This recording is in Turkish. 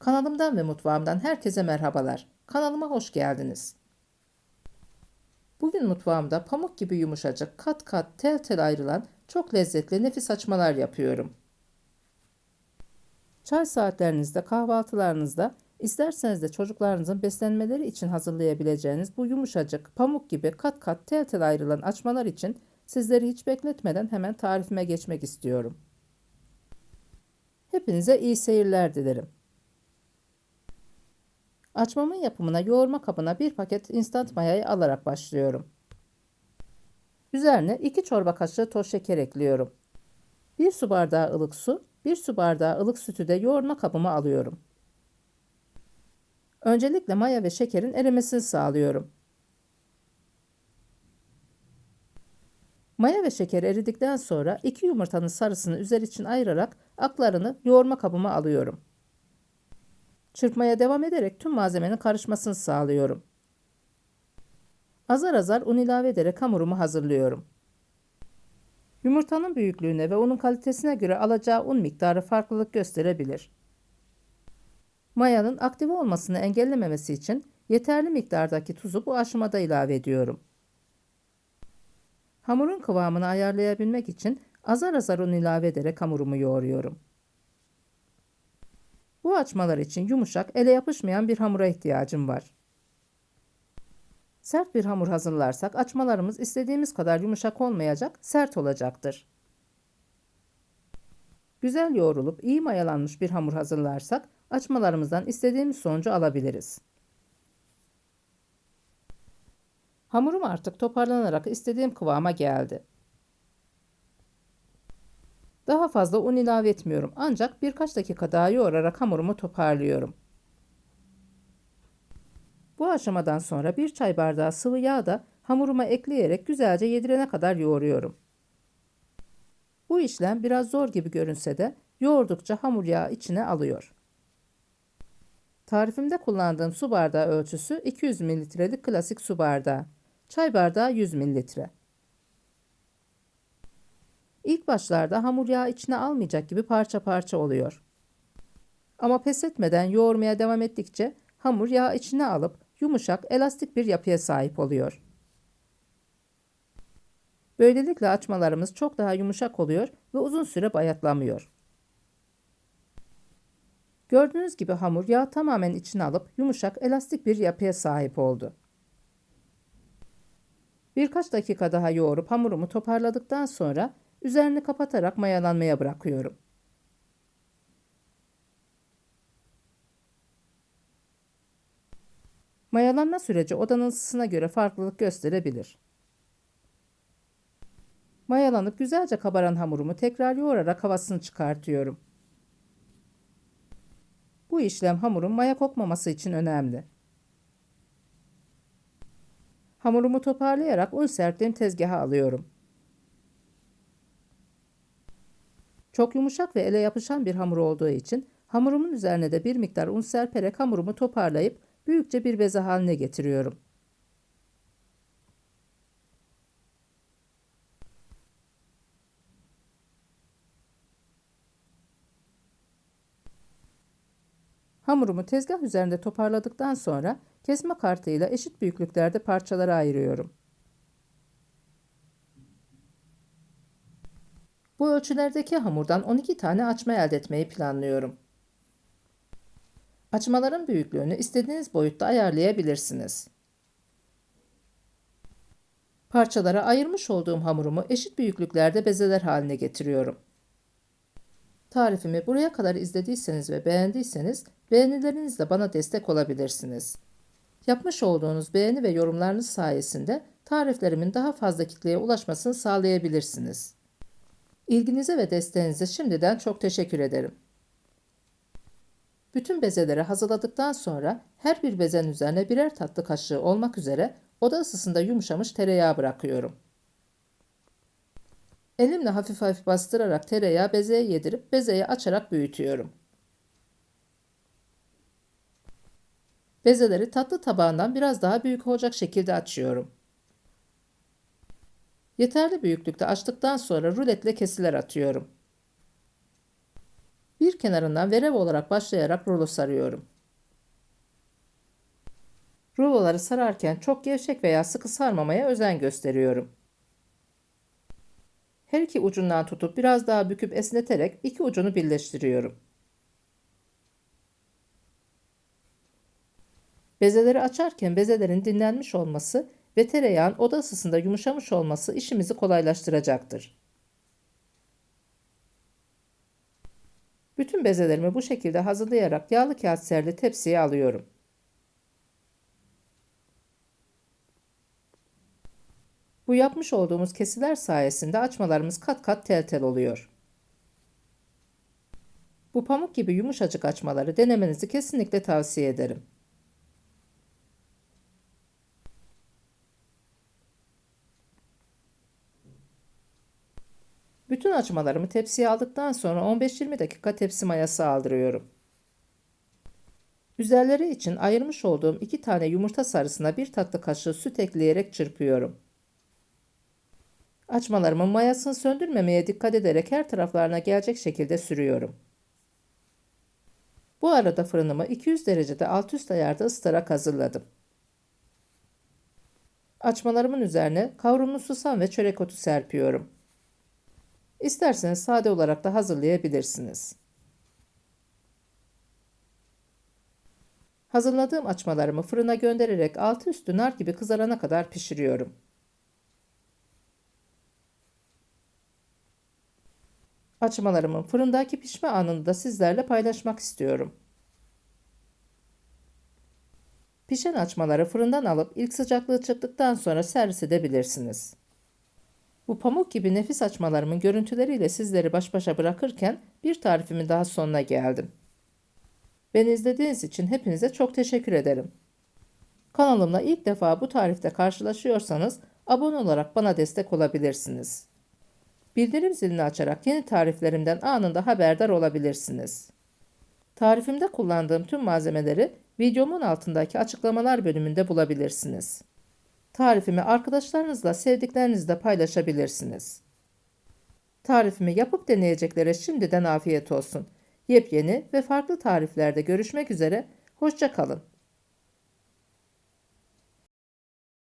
Kanalımdan ve mutfağımdan herkese merhabalar. Kanalıma hoş geldiniz. Bugün mutfağımda pamuk gibi yumuşacık, kat kat, tel tel ayrılan çok lezzetli nefis açmalar yapıyorum. Çay saatlerinizde, kahvaltılarınızda, isterseniz de çocuklarınızın beslenmeleri için hazırlayabileceğiniz bu yumuşacık, pamuk gibi kat kat, tel tel ayrılan açmalar için sizleri hiç bekletmeden hemen tarifime geçmek istiyorum. Hepinize iyi seyirler dilerim. Açmamın yapımına yoğurma kabına bir paket instant mayayı alarak başlıyorum. Üzerine 2 çorba kaşığı toz şeker ekliyorum. 1 su bardağı ılık su, 1 su bardağı ılık sütü de yoğurma kabıma alıyorum. Öncelikle maya ve şekerin erimesini sağlıyorum. Maya ve şeker eridikten sonra 2 yumurtanın sarısını üzeri için ayırarak aklarını yoğurma kabıma alıyorum. Çırpmaya devam ederek tüm malzemenin karışmasını sağlıyorum. Azar azar un ilave ederek hamurumu hazırlıyorum. Yumurtanın büyüklüğüne ve unun kalitesine göre alacağı un miktarı farklılık gösterebilir. Mayanın aktive olmasını engellememesi için yeterli miktardaki tuzu bu aşamada ilave ediyorum. Hamurun kıvamını ayarlayabilmek için azar azar un ilave ederek hamurumu yoğuruyorum. Bu açmalar için yumuşak, ele yapışmayan bir hamura ihtiyacım var. Sert bir hamur hazırlarsak açmalarımız istediğimiz kadar yumuşak olmayacak, sert olacaktır. Güzel yoğrulup iyi mayalanmış bir hamur hazırlarsak açmalarımızdan istediğimiz sonucu alabiliriz. Hamurum artık toparlanarak istediğim kıvama geldi. Daha fazla un ilave etmiyorum ancak birkaç dakika daha yoğurarak hamurumu toparlıyorum. Bu aşamadan sonra bir çay bardağı sıvı yağ da hamuruma ekleyerek güzelce yedirene kadar yoğuruyorum. Bu işlem biraz zor gibi görünse de yoğurdukça hamur yağı içine alıyor. Tarifimde kullandığım su bardağı ölçüsü 200 mililitrelik klasik su bardağı. Çay bardağı 100 mililitre. İlk başlarda hamur yağı içine almayacak gibi parça parça oluyor. Ama pes etmeden yoğurmaya devam ettikçe hamur yağı içine alıp yumuşak, elastik bir yapıya sahip oluyor. Böylelikle açmalarımız çok daha yumuşak oluyor ve uzun süre bayatlamıyor. Gördüğünüz gibi hamur yağı tamamen içine alıp yumuşak, elastik bir yapıya sahip oldu. Birkaç dakika daha yoğurup hamurumu toparladıktan sonra Üzerini kapatarak mayalanmaya bırakıyorum. Mayalanma süreci odanın ısısına göre farklılık gösterebilir. Mayalanıp güzelce kabaran hamurumu tekrar yoğurarak havasını çıkartıyorum. Bu işlem hamurun maya kokmaması için önemli. Hamurumu toparlayarak un serptiğim tezgaha alıyorum. Çok yumuşak ve ele yapışan bir hamur olduğu için hamurumun üzerine de bir miktar un serperek hamurumu toparlayıp büyükçe bir beze haline getiriyorum. Hamurumu tezgah üzerinde toparladıktan sonra kesme kartıyla eşit büyüklüklerde parçalara ayırıyorum. Bu ölçülerdeki hamurdan 12 tane açma elde etmeyi planlıyorum. Açmaların büyüklüğünü istediğiniz boyutta ayarlayabilirsiniz. Parçalara ayırmış olduğum hamurumu eşit büyüklüklerde bezeler haline getiriyorum. Tarifimi buraya kadar izlediyseniz ve beğendiyseniz beğenilerinizle bana destek olabilirsiniz. Yapmış olduğunuz beğeni ve yorumlarınız sayesinde tariflerimin daha fazla kitleye ulaşmasını sağlayabilirsiniz. İlginize ve desteğinize şimdiden çok teşekkür ederim. Bütün bezeleri hazırladıktan sonra her bir bezenin üzerine birer tatlı kaşığı olmak üzere oda ısısında yumuşamış tereyağı bırakıyorum. Elimle hafif hafif bastırarak tereyağı bezeye yedirip bezeyi açarak büyütüyorum. Bezeleri tatlı tabağından biraz daha büyük olacak şekilde açıyorum. Yeterli büyüklükte açtıktan sonra ruletle kesiler atıyorum. Bir kenarından verev olarak başlayarak rulo sarıyorum. Ruloları sararken çok gevşek veya sıkı sarmamaya özen gösteriyorum. Her iki ucundan tutup biraz daha büküp esneterek iki ucunu birleştiriyorum. Bezeleri açarken bezelerin dinlenmiş olması ve tereyağın oda ısısında yumuşamış olması işimizi kolaylaştıracaktır. Bütün bezelerimi bu şekilde hazırlayarak yağlı kağıt serili tepsiye alıyorum. Bu yapmış olduğumuz kesiler sayesinde açmalarımız kat kat tel tel oluyor. Bu pamuk gibi yumuşacık açmaları denemenizi kesinlikle tavsiye ederim. Bütün açmalarımı tepsiye aldıktan sonra 15-20 dakika tepsi mayası aldırıyorum. Üzerleri için ayırmış olduğum 2 tane yumurta sarısına 1 tatlı kaşığı süt ekleyerek çırpıyorum. Açmalarımın mayasını söndürmemeye dikkat ederek her taraflarına gelecek şekilde sürüyorum. Bu arada fırınımı 200 derecede alt üst ayarda ısıtarak hazırladım. Açmalarımın üzerine kavrulmuş susam ve çörek otu serpiyorum. İsterseniz sade olarak da hazırlayabilirsiniz. Hazırladığım açmalarımı fırına göndererek altı üstü nar gibi kızarana kadar pişiriyorum. Açmalarımın fırındaki pişme anını da sizlerle paylaşmak istiyorum. Pişen açmaları fırından alıp ilk sıcaklığı çıktıktan sonra servis edebilirsiniz. Bu pamuk gibi nefis açmalarımın görüntüleriyle sizleri baş başa bırakırken bir tarifimin daha sonuna geldim. Beni izlediğiniz için hepinize çok teşekkür ederim. Kanalımla ilk defa bu tarifte karşılaşıyorsanız abone olarak bana destek olabilirsiniz. Bildirim zilini açarak yeni tariflerimden anında haberdar olabilirsiniz. Tarifimde kullandığım tüm malzemeleri videomun altındaki açıklamalar bölümünde bulabilirsiniz. Tarifimi arkadaşlarınızla, sevdiklerinizle paylaşabilirsiniz. Tarifimi yapıp deneyeceklere şimdiden afiyet olsun. Yepyeni ve farklı tariflerde görüşmek üzere, hoşça kalın.